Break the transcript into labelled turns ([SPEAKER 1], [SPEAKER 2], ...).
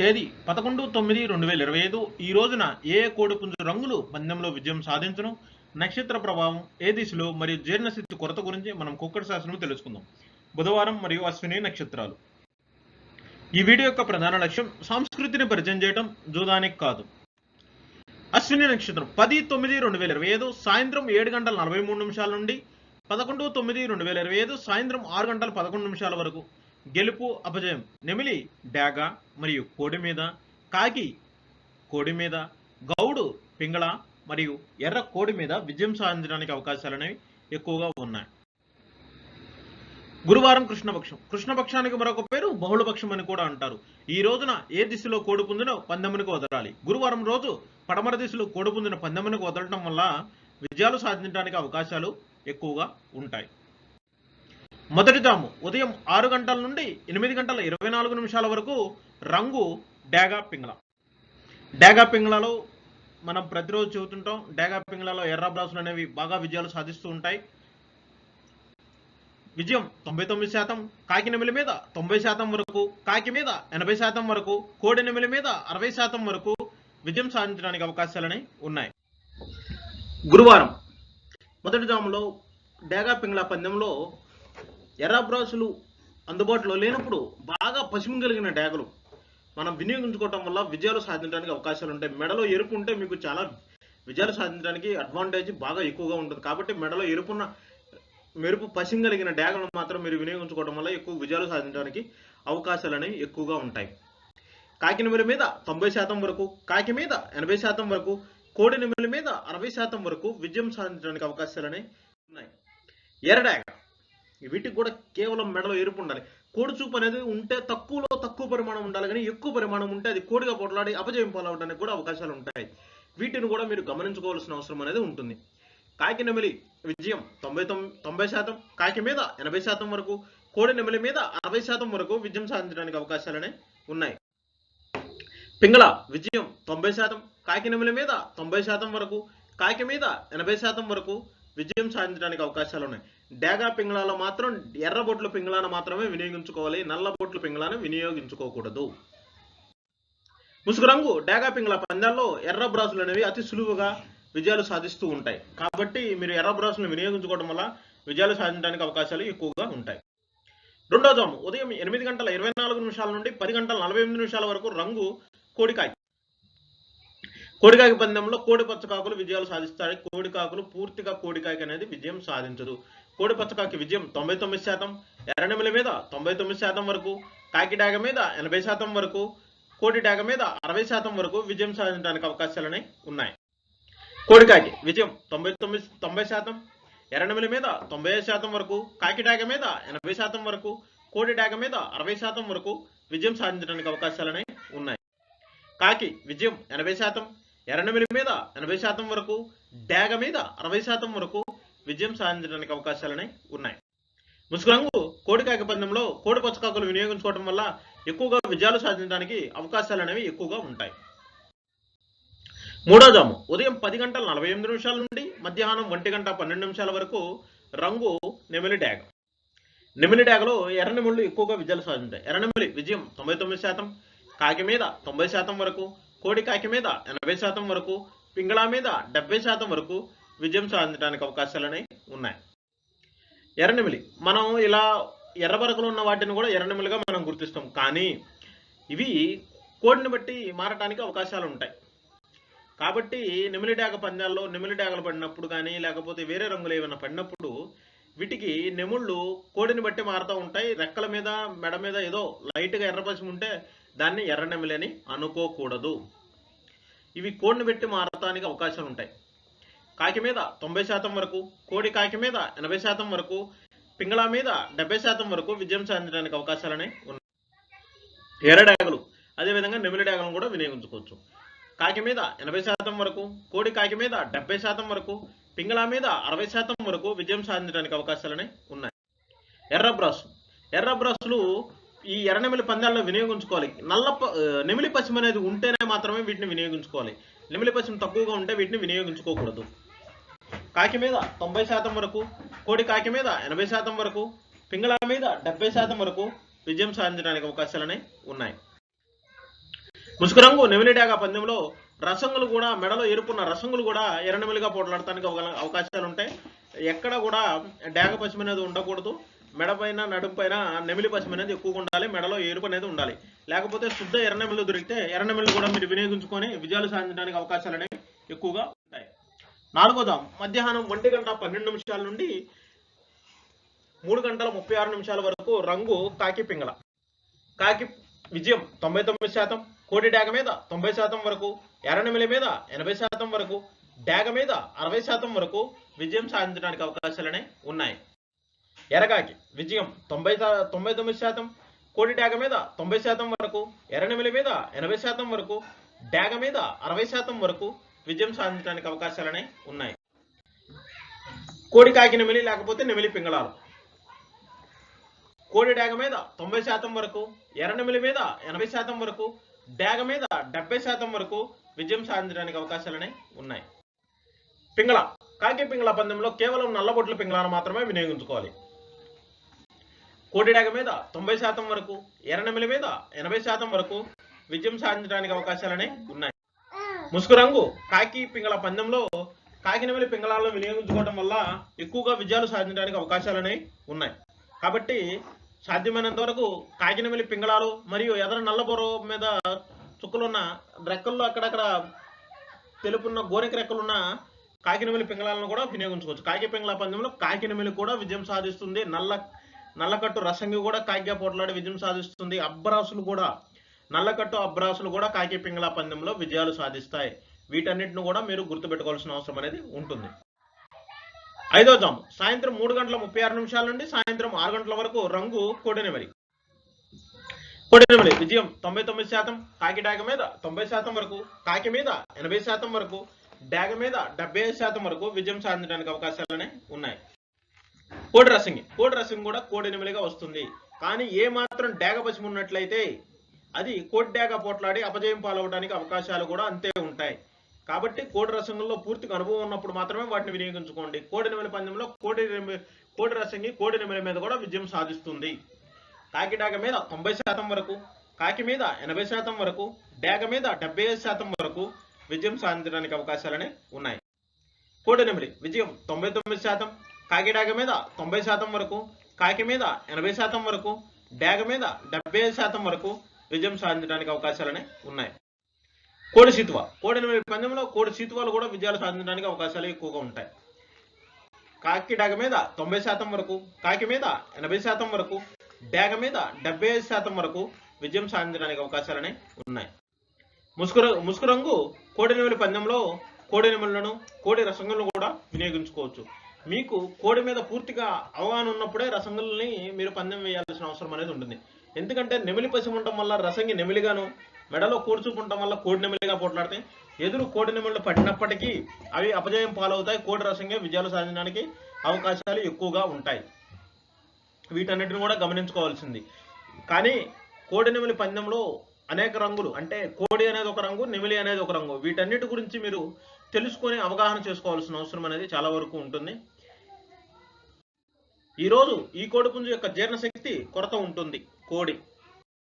[SPEAKER 1] తేదీ పదకొండు తొమ్మిది రెండు వేల ఇరవై ఐదు. ఈ రోజున ఏ కోడిపుంజు రంగులు పందెంలో విజయం సాధించను? నక్షత్ర ప్రభావం ఏ దిశలో మరియు జీర్ణశక్తి కొరత గురించి మనం కుక్కడి శాస్త్రం తెలుసుకుందాం. బుధవారం మరియు అశ్విని నక్షత్రాలు. ఈ వీడియో యొక్క ప్రధాన లక్ష్యం సంస్కృతిని పరిచయం చేయడం జూదానికి కాదు. అశ్విని నక్షత్రం పది తొమ్మిది రెండు వేల ఇరవై ఐదు సాయంత్రం ఏడు గంటల నలభై మూడు నిమిషాల నుండి పదకొండు తొమ్మిది రెండు వేల ఇరవై ఐదు సాయంత్రం ఆరు గంటల పదకొండు నిమిషాల వరకు. గెలుపు అపజయం నెమిలి డాగ మరియు కోడి మీద కాకి కోడి మీద గౌడు పింగళ మరియు ఎర్ర కోడి మీద విజయం సాధించడానికి అవకాశాలు అనేవి ఎక్కువగా ఉన్నాయి. గురువారం కృష్ణపక్షం. కృష్ణపక్షానికి మరొక పేరు బహుళపక్షం అని కూడా అంటారు. ఈ రోజున ఏ దిశలో కోడి పందెమునికి వదలాలి. గురువారం రోజు పడమర దిశలో కోడి పందెమునికి వదలటం వల్ల విజయాలు సాధించడానికి అవకాశాలు ఎక్కువగా ఉంటాయి. మొదటి జాము ఉదయం ఆరు గంటల నుండి ఎనిమిది గంటల ఇరవై నాలుగు నిమిషాల వరకు రంగు డాగా పింగళ. డాగా పింగళలో మనం ప్రతిరోజు చెబుతుంటాం డాగా పింగళలో ఎర్ర బ్రాసులు అనేవి బాగా విజయాలు సాధిస్తూ ఉంటాయి. విజయం తొంభై తొమ్మిది శాతం కాకి నెమిలి మీద తొంభై శాతం వరకు కాకి మీద ఎనభై శాతం వరకు కోడి నెమిలి మీద అరవై శాతం వరకు విజయం సాధించడానికి అవకాశాలని ఉన్నాయి. గురువారం. మొదటి జాములో డేగా పింగ్లా పందెంలో ఎర్రబ్రాసులు అందుబాటులో లేనప్పుడు బాగా పసిమి కలిగిన డేగలు మనం వినియోగించుకోవటం వల్ల విజయాలు సాధించడానికి అవకాశాలు ఉంటాయి. మెడలో ఎరుపు ఉంటే మీకు చాలా విజయాలు సాధించడానికి అడ్వాంటేజ్ బాగా ఎక్కువగా ఉంటుంది. కాబట్టి మెడలో ఎరుపున్న మెరుపు పసిం కలిగిన డ్యాగులను మాత్రం మీరు వినియోగించుకోవడం వల్ల ఎక్కువ విజయాలు సాధించడానికి అవకాశాలు అనేవి ఎక్కువగా ఉంటాయి. కాకి నెమిలి మీద తొంభై శాతం వరకు కాకి మీద ఎనభై శాతం వరకు కోడి నెమిలి మీద అరవై శాతం వరకు విజయం సాధించడానికి అవకాశాలు అనేవి ఉన్నాయి ఎర్రడాగ వీటికి కూడా కేవలం మెడలో ఎరుపు ఉండాలి. కోడి చూపు అనేది ఉంటే తక్కువలో తక్కువ పరిమాణం ఉండాలి కానీ ఎక్కువ పరిమాణం ఉంటే అది కోడిగా పొట్లాడి అపజయం పాలవడానికి కూడా అవకాశాలు ఉంటాయి. వీటిని కూడా మీరు గమనించుకోవాల్సిన అవసరం అనేది ఉంటుంది. కాకి నెమిలి విజయం తొంభై తొమ్మిది తొంభై శాతం. కాకి మీద ఎనభై శాతం వరకు కోడి నెమిలి మీద అరవై శాతం వరకు విజయం సాధించడానికి అవకాశాలనే ఉన్నాయి. పింగళ విజయం తొంభై శాతం. కాకి నెమిలి మీద తొంభై శాతం వరకు కాకి మీద ఎనభై శాతం వరకు విజయం సాధించడానికి అవకాశాలు ఉన్నాయి. డేగా పింగళాలో మాత్రం ఎర్ర పింగళాను మాత్రమే వినియోగించుకోవాలి నల్ల పింగళాను వినియోగించుకోకూడదు. ముసుగు రంగు డేగా పింగళ పందాల్లో ఎర్ర బ్రాసులు అనేవి అతి సులువుగా విజయాలు సాధిస్తూ ఉంటాయి. కాబట్టి మీరు ఎర్ర బ్రాసులను వినియోగించుకోవడం వల్ల విజయాలు సాధించడానికి అవకాశాలు ఎక్కువగా ఉంటాయి. రెండో జాము ఉదయం ఎనిమిది గంటల ఇరవై నాలుగు నిమిషాల నుండి పది గంటల నలభై ఎనిమిది నిమిషాల వరకు రంగు కోడికాయ. కోడికాయ పందెంలో కోడి పచ్చకాకులు విజయాలు సాధిస్తాయి. కోడికాకులు పూర్తిగా కోడికాయకి అనేది విజయం సాధించదు. కోడి పచ్చకాకి విజయం తొంభై తొమ్మిది శాతం ఎర్రనెమల మీద తొంభై తొమ్మిది శాతం వరకు కాకి డాగ మీద ఎనభై శాతం వరకు కోడి డాగ మీద అరవై శాతం వరకు విజయం సాధించడానికి అవకాశాలనే ఉన్నాయి. కోడికాకి విజయం తొంభై తొమ్మిది తొంభై శాతం ఎర్రనెమల మీద తొంభై ఐదు శాతం వరకు కాకి డాగ మీద ఎనభై శాతం వరకు కోడి డాగ మీద అరవై శాతం వరకు విజయం సాధించడానికి అవకాశాలనే ఉన్నాయి. కాకి విజయం ఎనభై శాతం ఎర్రనెమిలి మీద ఎనభై శాతం వరకు డాగ మీద అరవై శాతం వరకు విజయం సాధించడానికి అవకాశాలనే ఉన్నాయి. ముసుగు రంగు కోడికాకి పందెంలో కోడి పచ్చకాకులు వినియోగించుకోవడం వల్ల ఎక్కువగా విజయాలు సాధించడానికి అవకాశాలు అనేవి ఎక్కువగా ఉంటాయి. మూడో జాము. ఉదయం పది గంటల నలభై ఎనిమిది నిమిషాల నుండి మధ్యాహ్నం ఒంటి గంట పన్నెండు నిమిషాల వరకు రంగు నెమిలి డ్యాగ్. నెమిలి డాగలో ఎర్రనెమిళ్ళు ఎక్కువగా విజయాలు సాధించాయి. ఎర్రనెమిలి విజయం తొంభై తొమ్మిది శాతం కాకి మీద తొంభై శాతం వరకు కోడి కాకి మీద ఎనభై శాతం వరకు పింగళా మీద డెబ్బై శాతం వరకు విజయం సాధించడానికి అవకాశాలనే ఉన్నాయి. ఎర్రనిమిలి. మనం ఇలా ఎర్రబరకులు ఉన్న వాటిని కూడా ఎర్రనిమిలిగా మనం గుర్తిస్తాం. కానీ ఇవి కోడిని బట్టి మారటానికి అవకాశాలు ఉంటాయి కాబట్టి నిమిలి డాగ పందాల్లో నిమిలి డాగలు పడినప్పుడు కానీ లేకపోతే వేరే రంగులు ఏమైనా పడినప్పుడు వీటికి నెముళ్ళు కోడిని బట్టి మారుతూ ఉంటాయి. రెక్కల మీద మెడ మీద ఏదో లైట్గా ఎర్రపసి ఉంటే దాన్ని ఎర్ర నెమిలి అని అనుకోకూడదు. ఇవి కోడిని పెట్టి మారటానికి అవకాశాలు ఉంటాయి కాకి మీద తొంభై శాతం వరకు కోడి కాకి మీద ఎనభై శాతం వరకు పింగళ మీద డెబ్బై శాతం వరకు విజయం సాధించడానికి అవకాశాలనే ఉన్నాయి. ఎర్రడాగలు అదేవిధంగా నెమిలి డాగలను కూడా వినియోగించుకోవచ్చు. కాకి మీద ఎనభై శాతం వరకు కోడి కాకి మీద డెబ్బై శాతం వరకు పింగళ మీద అరవై శాతం వరకు విజయం సాధించడానికి అవకాశాలనే ఉన్నాయి. ఎర్ర బ్రాస్. ఎర్ర బ్రాసులు ఈ ఎర్ర నెమిలి పందాల్లో వినియోగించుకోవాలి. నల్ల నెమిలి పశ్చిమ అనేది ఉంటేనే మాత్రమే వీటిని వినియోగించుకోవాలి. నెమిలి పశ్చిమ తక్కువగా ఉంటే వీటిని వినియోగించుకోకూడదు. కాకి మీద తొంభై శాతం వరకు కోడి కాకి మీద ఎనభై శాతం వరకు పింగళ మీద డెబ్బై శాతం వరకు విజయం సాధించడానికి అవకాశాలనే ఉన్నాయి. ముసుగు రంగు నెమిలి డాగ పందెంలో రసంగులు కూడా మెడలో ఎరుపున్న రసంగులు కూడా ఎర్రనెమిలిగా పోట్లాడటానికి అవకాశాలు ఉంటాయి. ఎక్కడ కూడా డాగ పశ్చిమ అనేది ఉండకూడదు. మెడ పైన నడుము పైన నెమిలి పశ్చిమ అనేది ఎక్కువగా ఉండాలి. మెడలో ఎరుపు అనేది ఉండాలి. లేకపోతే శుద్ధ ఎర్రనెమిలు దొరికితే ఎర్రనెమిలు కూడా మీరు వినియోగించుకొని విజయాలు సాధించడానికి అవకాశాలు అనేవి ఎక్కువగా ఉంటాయి. నాలుగోదాం. మధ్యాహ్నం ఒంటి గంట పన్నెండు నిమిషాల నుండి మూడు గంటల ముప్పై ఆరు నిమిషాల వరకు రంగు కాకి పింగళ. కాకి విజయం తొంభై తొమ్మిది శాతం కోడి డాగ మీద తొంభై శాతం వరకు ఎర్రనిమిల మీద ఎనభై శాతం వరకు డాగ మీద అరవై శాతం వరకు విజయం సాధించడానికి అవకాశాలనే ఉన్నాయి. ఎరగాకి విజయం తొంభై తొంభై తొమ్మిది శాతం కోడి డాగ మీద తొంభై శాతం వరకు ఎర్రనిమిల మీద ఎనభై శాతం వరకు డాగ మీద అరవై శాతం వరకు విజయం సాధించడానికి అవకాశాలనే ఉన్నాయి. కోడి కాకి నెమిలి లేకపోతే నెమిలి పింగళాలు. కోడి డాగ మీద తొంభై శాతం వరకు ఎర్రనెమిలి మీద ఎనభై శాతం వరకు డాగ మీద డెబ్బై శాతం వరకు విజయం సాధించడానికి అవకాశాలనే ఉన్నాయి. పింగళ కాకి పింగళ పందెంలో కేవలం నల్లబొట్ల పింగళాను మాత్రమే వినియోగించుకోవాలి. కోడి డాగ మీద తొంభై శాతం వరకు ఎర్రనెమిలి మీద ఎనభై శాతం వరకు విజయం సాధించడానికి అవకాశాలనే ఉన్నాయి. ముసుగు రంగు. కాకి పింగళ పందెంలో కాకినెమిలి పింగళాలను వినియోగించుకోవడం వల్ల ఎక్కువగా విజయాలు సాధించడానికి అవకాశాలనే ఉన్నాయి. కాబట్టి సాధ్యమైనంత వరకు కాకినెమిలి పింగళాలు మరియు ఎదర నల్లబొర మీద చుక్కలున్న రెక్కల్లో అక్కడక్కడ తెలుపున్న గోరెక రెక్కలున్న కాకినెమిలి పింగళాలను కూడా వినియోగించుకోవచ్చు. కాకి పింగళ పందెంలో కాకినెమిలి కూడా విజయం సాధిస్తుంది. నల్ల నల్లకట్టు రసంగి కూడా కాకిగా పోట్లాడి విజయం సాధిస్తుంది. అబ్బరాసులు కూడా నల్లకట్టు అబ్రాసులు కూడా కాకి పింగళ పందెంలో విజయాలు సాధిస్తాయి. వీటన్నిటిని కూడా మీరు గుర్తుపెట్టుకోవాల్సిన అవసరం అనేది ఉంటుంది. ఐదో జాము. సాయంత్రం మూడు గంటల ముప్పై ఆరు నిమిషాల నుండి సాయంత్రం ఆరు గంటల వరకు రంగు కోడెనెమలి కోడెనెమలి విజయం తొంభై తొమ్మిది శాతం కాకి డాగ మీద తొంభై శాతం వరకు కాకి మీద ఎనభై శాతం వరకు డాగ మీద డెబ్బై ఐదు శాతం వరకు విజయం సాధించడానికి అవకాశాలనే ఉన్నాయి. కోడి రసింగి. కోడి రసింగి కూడా కోడెనెమలిగా వస్తుంది. కానీ ఏ మాత్రం డాగ పశ్చిమ ఉన్నట్లయితే అది కోడి డాగ పోట్లాడి అపజయం పాలవడానికి అవకాశాలు కూడా అంతే ఉంటాయి. కాబట్టి కోడి రసంగంలో పూర్తిగా అనుభవం ఉన్నప్పుడు మాత్రమే వాటిని వినియోగించుకోండి. కోడి నెమలి పందెంలో కోడి కోడి రసంగి కోడి నెమలి మీద కూడా విజయం సాధిస్తుంది. కాకి డాగ మీద తొంభై శాతం వరకు కాకి మీద ఎనభై శాతం వరకు డాగ మీద డెబ్బై ఐదు శాతం వరకు విజయం సాధించడానికి అవకాశాలనే ఉన్నాయి. కోడి నెమలి విజయం తొంభై తొమ్మిది శాతం కాకి డాగ మీద తొంభై శాతం వరకు కాకి మీద ఎనభై శాతం వరకు డాగ మీద డెబ్బై ఐదు శాతం వరకు విజయం సాధించడానికి అవకాశాలనే ఉన్నాయి. కోడి సీతువ. కోడి ఎనిమిది పందెంలో కోడి సీతువాలు కూడా విజయాలు సాధించడానికి అవకాశాలు ఎక్కువగా ఉంటాయి. కాకి డాగ మీద తొంభై శాతం వరకు కాకి మీద ఎనభై శాతం వరకు డాగ మీద డెబ్బై ఐదు శాతం వరకు విజయం సాధించడానికి అవకాశాలనే ఉన్నాయి. ముసుగు ర- ముసుగు రంగు కోడి పందెంలో కోడి కోడి రసంగులను కూడా వినియోగించుకోవచ్చు. మీకు కోడి మీద పూర్తిగా అవగాహన ఉన్నప్పుడే రసంగుల్ని మీరు పందెం వేయాల్సిన అవసరం అనేది ఉంటుంది. ఎందుకంటే నెమిలి పసి ఉండటం వల్ల రసంగి నెమిలిగాను మెడలో కోడి ఉండటం వల్ల కోడి నెమిలిగా పోట్లాడితే ఎదురు కోడి నెమిళ్ళు పడినప్పటికీ అవి అపజయం పాలవుతాయి. కోడి రసంగే విజయాలు సాధించడానికి అవకాశాలు ఎక్కువగా ఉంటాయి. వీటన్నిటిని కూడా గమనించుకోవాల్సింది. కానీ కోడి నెమిలి పందెంలో అనేక రంగులు అంటే కోడి అనేది ఒక రంగు నెమిలి అనేది ఒక రంగు. వీటన్నిటి గురించి మీరు తెలుసుకొని అవగాహన చేసుకోవాల్సిన అవసరం అనేది చాలా వరకు ఉంటుంది. ఈరోజు ఈ కోడి పుంజు యొక్క జీర్ణశక్తి కొరత ఉంటుంది. కోడి.